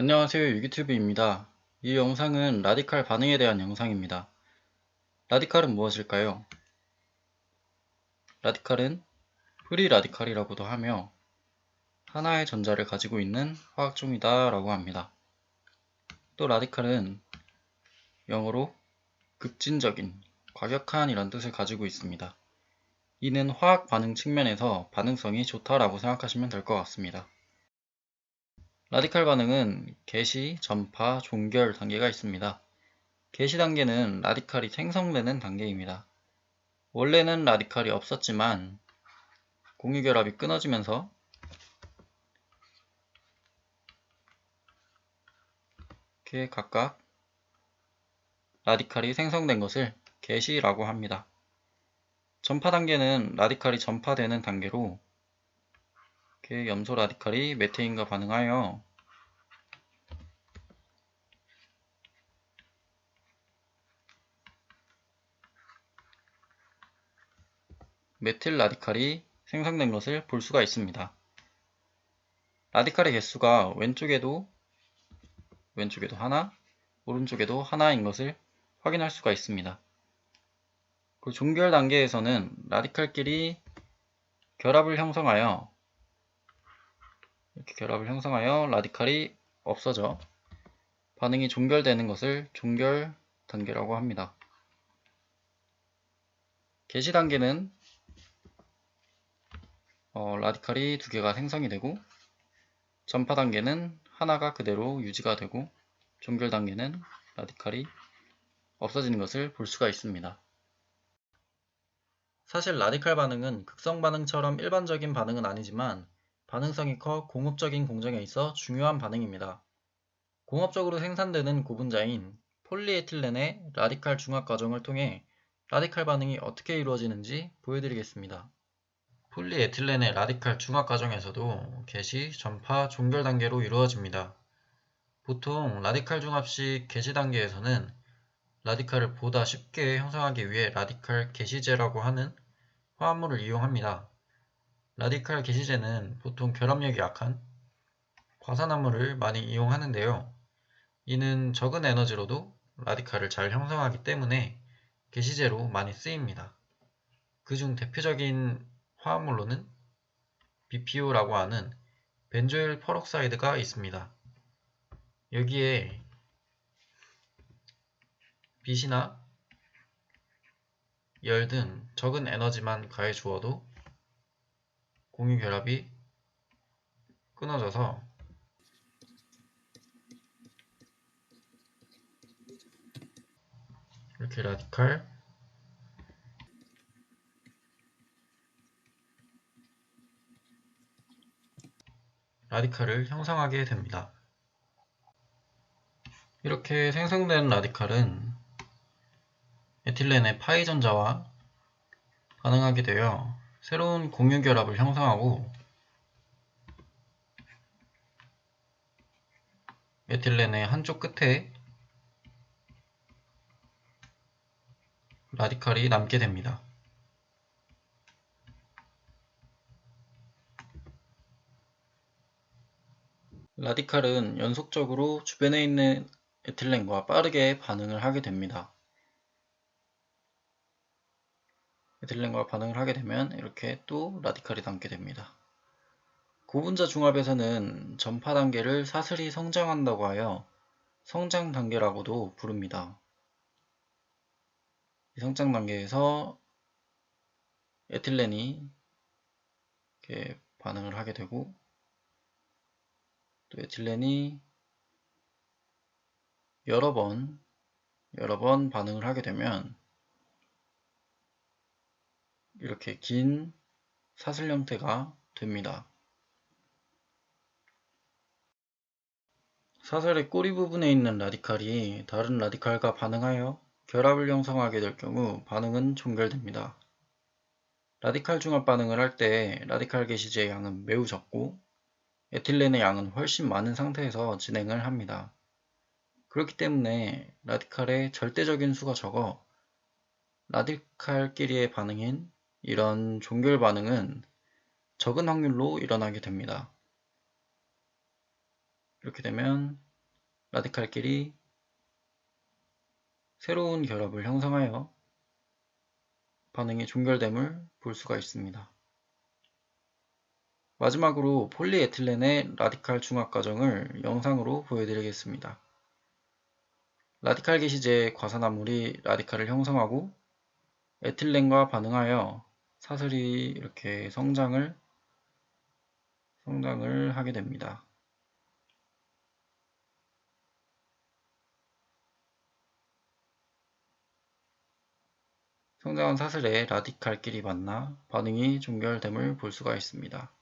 안녕하세요 유기튜브입니다. 이 영상은 라디칼 반응에 대한 영상입니다. 라디칼은 무엇일까요? 라디칼은 프리 라디칼이라고도 하며 하나의 전자를 가지고 있는 화학종이다 라고 합니다. 또 라디칼은 영어로 급진적인, 과격한 이란 뜻을 가지고 있습니다. 이는 화학 반응 측면에서 반응성이 좋다라고 생각하시면 될 것 같습니다. 라디칼 반응은 개시, 전파, 종결 단계가 있습니다. 개시 단계는 라디칼이 생성되는 단계입니다. 원래는 라디칼이 없었지만 공유결합이 끊어지면서 이렇게 각각 라디칼이 생성된 것을 개시라고 합니다. 전파 단계는 라디칼이 전파되는 단계로 이렇게 염소 라디칼이 메테인과 반응하여 메틸 라디칼이 생성된 것을 볼 수가 있습니다. 라디칼의 개수가 왼쪽에도 왼쪽에도 하나, 오른쪽에도 하나인 것을 확인할 수가 있습니다. 그 종결 단계에서는 라디칼끼리 결합을 형성하여 이렇게 결합을 형성하여 라디칼이 없어져 반응이 종결되는 것을 종결 단계라고 합니다. 개시 단계는 어, 라디칼이 두 개가 생성이 되고 전파 단계는 하나가 그대로 유지가 되고 종결 단계는 라디칼이 없어지는 것을 볼 수가 있습니다. 사실 라디칼 반응은 극성 반응처럼 일반적인 반응은 아니지만 반응성이 커 공업적인 공정에 있어 중요한 반응입니다. 공업적으로 생산되는 고분자인 폴리에틸렌의 라디칼 중합 과정을 통해 라디칼 반응이 어떻게 이루어지는지 보여드리겠습니다. 폴리에틸렌의 라디칼 중합 과정에서도 개시, 전파, 종결 단계로 이루어집니다. 보통 라디칼 중합 시 개시 단계에서는 라디칼을 보다 쉽게 형성하기 위해 라디칼 개시제라고 하는 화합물을 이용합니다. 라디칼 게시제는 보통 결합력이 약한 과산화물을 많이 이용하는데요. 이는 적은 에너지로도 라디칼을 잘 형성하기 때문에 게시제로 많이 쓰입니다. 그중 대표적인 화합물로는 BPO라고 하는 벤조일 퍼록사이드가 있습니다. 여기에 빛이나 열 등 적은 에너지만 가해 주어도 공유 결합이 끊어져서 이렇게 라디칼 라디칼을 형성하게 됩니다. 이렇게 생성된 라디칼은 에틸렌의 파이 전자와 반응하게 되어 새로운 공유 결합을 형성하고 에틸렌의 한쪽 끝에 라디칼이 남게 됩니다. 라디칼은 연속적으로 주변에 있는 에틸렌과 빠르게 반응을 하게 됩니다. 에틸렌과 반응을 하게 되면 이렇게 또 라디칼이 남게 됩니다. 고분자 중합에서는 전파 단계를 사슬이 성장한다고 하여 성장 단계라고도 부릅니다. 이 성장 단계에서 에틸렌이 이렇게 반응을 하게 되고 또 에틸렌이 여러 번 여러 번 반응을 하게 되면 이렇게 긴 사슬 형태가 됩니다. 사슬의 꼬리 부분에 있는 라디칼이 다른 라디칼과 반응하여 결합을 형성하게 될 경우 반응은 종결됩니다. 라디칼 중합 반응을 할 때 라디칼 게시제의 양은 매우 적고 에틸렌의 양은 훨씬 많은 상태에서 진행을 합니다. 그렇기 때문에 라디칼의 절대적인 수가 적어 라디칼끼리의 반응인 이런 종결 반응은 적은 확률로 일어나게 됩니다. 이렇게 되면 라디칼끼리 새로운 결합을 형성하여 반응의 종결됨을 볼 수가 있습니다. 마지막으로 폴리에틸렌의 라디칼 중합 과정을 영상으로 보여드리겠습니다. 라디칼 게시제의 과산화물이 라디칼을 형성하고 에틸렌과 반응하여 사슬이 이렇게 성장을 성장을 하게 됩니다. 성장한 사슬에 라디칼끼리 만나 반응이 종결됨을 볼 수가 있습니다.